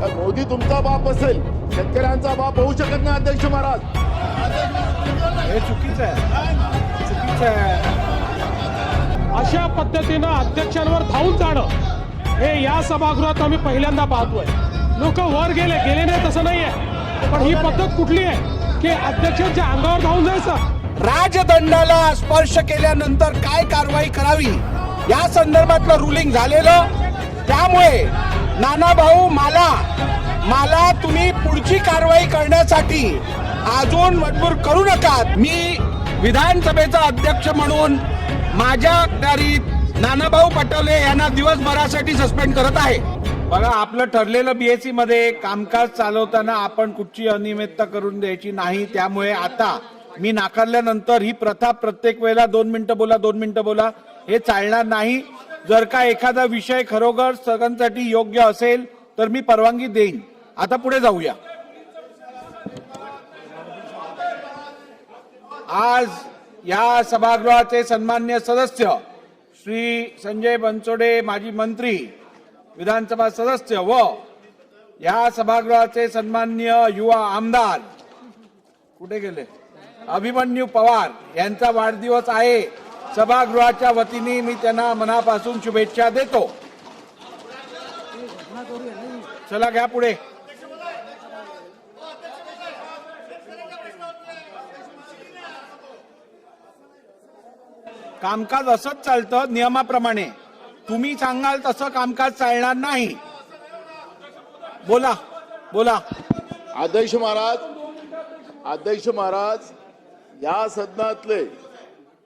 तर मोदी तुमचा बाप असेल शेतकऱ्यांचा बाप होऊ शकत नाही अध्यक्ष महाराज. हे चुकीचं आहे. चुकीचं आहे. अशा पद्धतीनं अध्यक्षांवर धावून जाणं हे या सभागृहात आम्ही पहिल्यांदा पाहतोय. लोक वर गेले गेले नाही तसं नाहीये. पण ही पद्धत कुठली आहे की अध्यक्षांच्या अंगावर धावून जायचं? राजदंडाला स्पर्श केल्यानंतर काय कारवाई करावी? या संदर्भातलं रुलिंग झालेलं त्यामुळे नाना भाऊ मला. मला तुम्ही पुढची कारवाई करण्यासाठी अजून मजबूर करू नका मी विधानसभेचा अध्यक्ष म्हणून माझ्या दारीत नानाभाऊ पटोले यांना दिवसभरासाठी सस्पेंड करत आहे. बघा आपलं ठरलेलं बीएससी मध्ये कामकाज चालवताना आपण कुठची अनियमितता करून द्यायची नाही त्यामुळे आता मी नाकारल्यानंतर ही प्रथा प्रत्येक वेळेला दोन मिनिटं बोला दोन मिनिटं बोला हे चालणार नाही. जर का एखादा विषय खरोखर सगळ्यांसाठी योग्य असेल तर मी परवानगी देईन. आता पुढे जाऊया. आज या सभागृहाचे सन्मान्य सदस्य श्री संजय बनसोडे माजी मंत्री विधानसभा सदस्य व या सभागृहाचे सन्मान्य युवा आमदार कुठे गेले? अभिमन्यू पवार यांचा वाढदिवस आहे. सभागृहाच्या वतीने मी त्यांना मनापासून शुभेच्छा देतो. चला घ्या पुढे. कामकाज असंच चालतं नियमाप्रमाणे. तुम्ही सांगाल तसं कामकाज चालणार नाही. बोला बोला. अध्यक्ष महाराज अध्यक्ष महाराज या सदनातले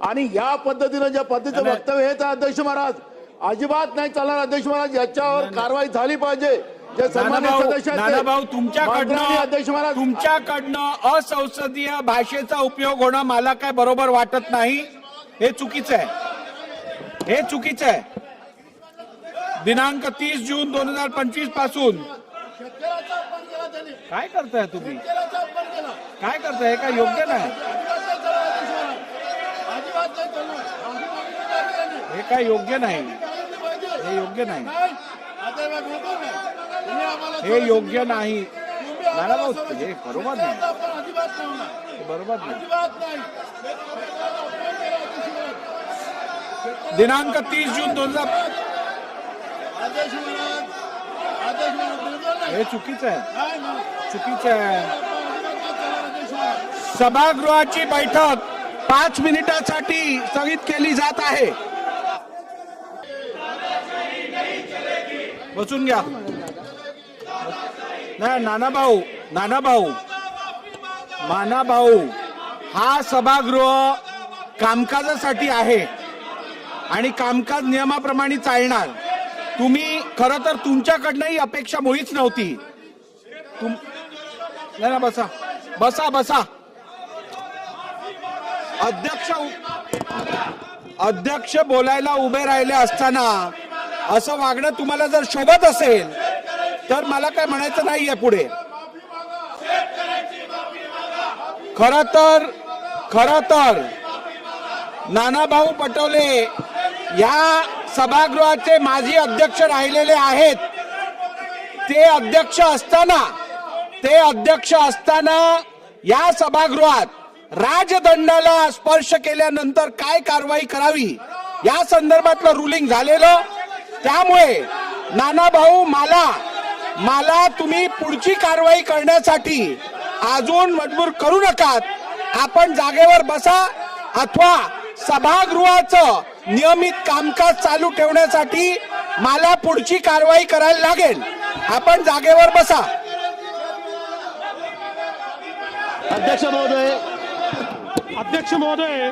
आणि या पद्धतीनं ज्या पद्धतीचं. वक्तव्य हेच आहे अध्यक्ष महाराज अजिबात नाही चालणार अध्यक्ष महाराज याच्यावर कारवाई झाली पाहिजे. जे सदस्य अध्यक्ष महाराज तुमच्याकडनं असंसदीय भाषेचा उपयोग होणं मला काय बरोबर वाटत नाही हे चुकीचं आहे. हे चुकीचं आहे. दिनांक तीस जून दोन हजार पंचवीसपासून काय करताय तुम्ही? काय करताय? हे काय योग्य नाही. काय योग्य नाही. हे योग्य नाही. हे योग्य नाही. हे बरोबर नाही. बरोबर नाही. दिनांक तीस जून दोन हजार हे चुकीचं आहे. चुकीचं आहे. सभागृहाची बैठक पाच मिनिटासाठी स्थगित केली जात आहे. बसून घ्या. नाही नाना भाऊ नाना भाऊ माना भाऊ हा सभागृह कामकाजासाठी आहे आणि कामकाज नियमाप्रमाणे चालणार. तुम्ही खर तर तुमच्याकडनं ही अपेक्षा मुळीच नव्हती. तुम नाही ना बसा. बसा बसा. अध्यक्ष अध्यक्ष बोलायला उभे राहिले असताना असं वागणं तुम्हाला जर शोभत असेल तर मला काय म्हणायचं नाहीये पुढे. खर तर खर तर नानाभाऊ पटोले या सभागृहाचे माजी अध्यक्ष राहिलेले आहेत. ते अध्यक्ष असताना ते अध्यक्ष असताना या सभागृहात राजदंडाला स्पर्श केल्यानंतर काय कारवाई करावी? या संदर्भातलं रुलिंग झालेलं त्यामुळे नानाभाऊ मला मला तुम्ही पुढची कारवाई करण्यासाठी अजून मजबूर करू नका आपण जागेवर बसा अथवा सभागृहाचं नियमित कामकाज चालू ठेवण्यासाठी मला पुढची कारवाई करायला लागेल. आपण जागेवर बसा. अध्यक्ष महोदय अध्यक्ष महोदय.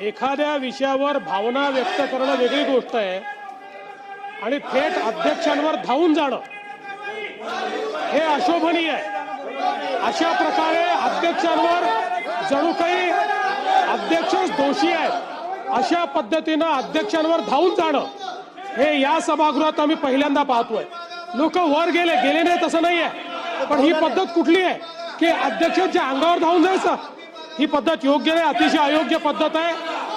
एखाद्या विषयावर भावना व्यक्त करणं वेगळी गोष्ट आहे. आणि थेट अध्यक्षांवर धावून जाणं. हे अशोभनीय आहे. अशा प्रकारे अध्यक्षांवर जणू काही अध्यक्षच दोषी आहेत अशा पद्धतीनं अध्यक्षांवर धावून जाणं. हे या सभागृहात आम्ही पहिल्यांदा पाहतोय. लोक वर गेले गेले नाही तसं नाहीये. पण ही पद्धत कुठली आहे? की अध्यक्षांच्या अंगावर धावून जायचं ही पद्धत योग्य नाही अतिशय अयोग्य पद्धत आहे.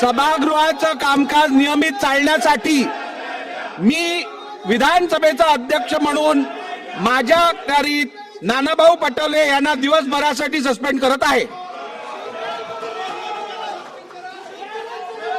सभागृहाचं कामकाज नियमित चालण्यासाठी मी विधानसभेचा अध्यक्ष म्हणून माझ्या नानाभाऊ पटोले यांना दिवसभरासाठी सस्पेंड करत आहे.